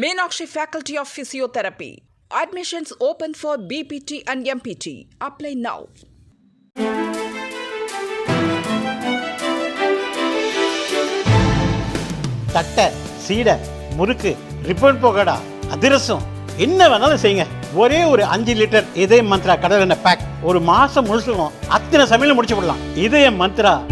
Meenakshi faculty of physiotherapy admissions open for BPT and MPT apply now தட்டை சீடை முறுக்கு ribbon போகடா அதிரசம். என்ன வேணாலும் செய்யுங்க. ஒரே ஒரு அஞ்சு லிட்டர் இதய மந்த்ரா கடல் எண்ணெய் பேக் ஒரு மாசம் முழுசுக்கும் அத்தனை சமையல் முடிச்சு விடலாம். இதய மந்த்ரா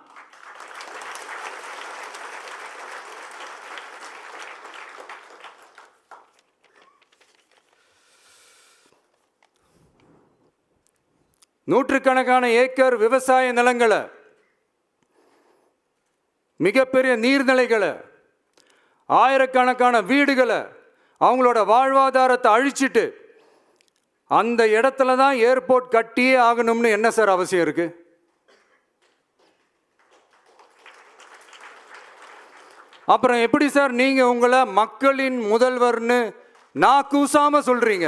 நூற்றுக்கணக்கான ஏக்கர் விவசாய நிலங்களை மிகப்பெரிய நீர்நிலைகளை ஆயிரக்கணக்கான வீடுகளை அவங்களோட வாழ்வாதாரத்தை அழிச்சிட்டு அந்த இடத்துல தான் ஏர்போர்ட் கட்டியே ஆகணும்னு என்ன சார் அவசியம் இருக்கு? அப்புறம் எப்படி சார் நீங்க உங்களை மக்களின் முதல்வர்னு நான் கூசாம சொல்றீங்க?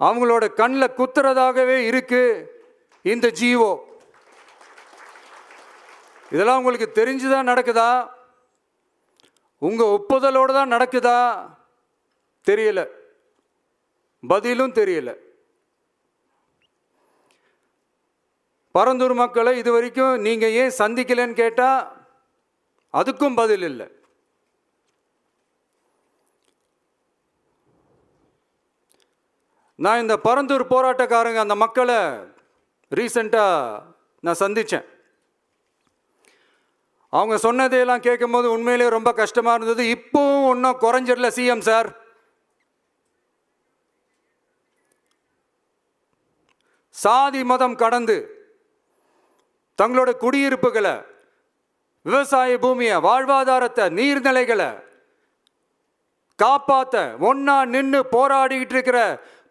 அவங்களோட கண்ணில் குத்துறதாகவே இருக்கு இந்த ஜீவோ. இதெல்லாம் உங்களுக்கு தெரிஞ்சுதான் நடக்குதா? உங்கள் ஒப்புதலோடு தான் நடக்குதா? தெரியல. பதிலும் தெரியல. பரந்தூர் மக்களை இது வரைக்கும் நீங்கள் ஏன் சந்திக்கலைன்னு கேட்டால் அதுக்கும் பதில் இல்லை. நான் இந்த பரந்தூர் போராட்டக்காரங்க அந்த மக்களை ரீசண்டாக நான் சந்தித்தேன் அவங்க சொன்னதையெல்லாம் கேட்கும்போது உண்மையிலேயே ரொம்ப கஷ்டமாக இருந்தது. இப்போவும் ஒன்றும் குறைஞ்சிடல சிஎம் சார். சாதி மதம் கடந்து தங்களோட குடியிருப்புகளை விவசாய பூமியை வாழ்வாதாரத்தை நீர்நிலைகளை காப்பாற்ற ஒன்றா நின்று போராடிக்கிட்டு இருக்கிற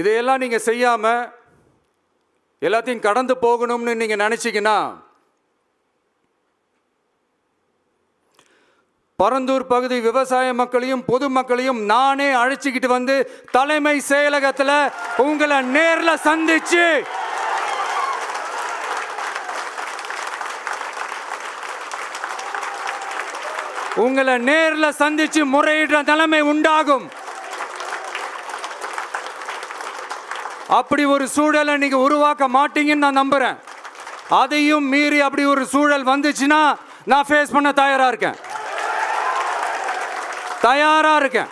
இதையெல்லாம் நீங்கள் செய்யாமல் எல்லாத்தையும் கடந்து போகணும்னு நீங்கள் நினச்சிங்கன்னா பரந்தூர் பகுதி விவசாய மக்களையும் பொதுமக்களையும் நானே அழைச்சிக்கிட்டு வந்து தலைமை செயலகத்தில் உங்களை நேரில் சந்திச்சு உங்களை நேரில் சந்திச்சு முறையிடுற நிலைமை உண்டாகும். அப்படி ஒரு சூழலை நீங்கள் உருவாக்க மாட்டீங்கன்னு நான் நம்புகிறேன் அதையும் மீறி அப்படி ஒரு சூழல் வந்துச்சுன்னா நான் ஃபேஸ் பண்ண தயாராக இருக்கேன். தயாராக இருக்கேன்.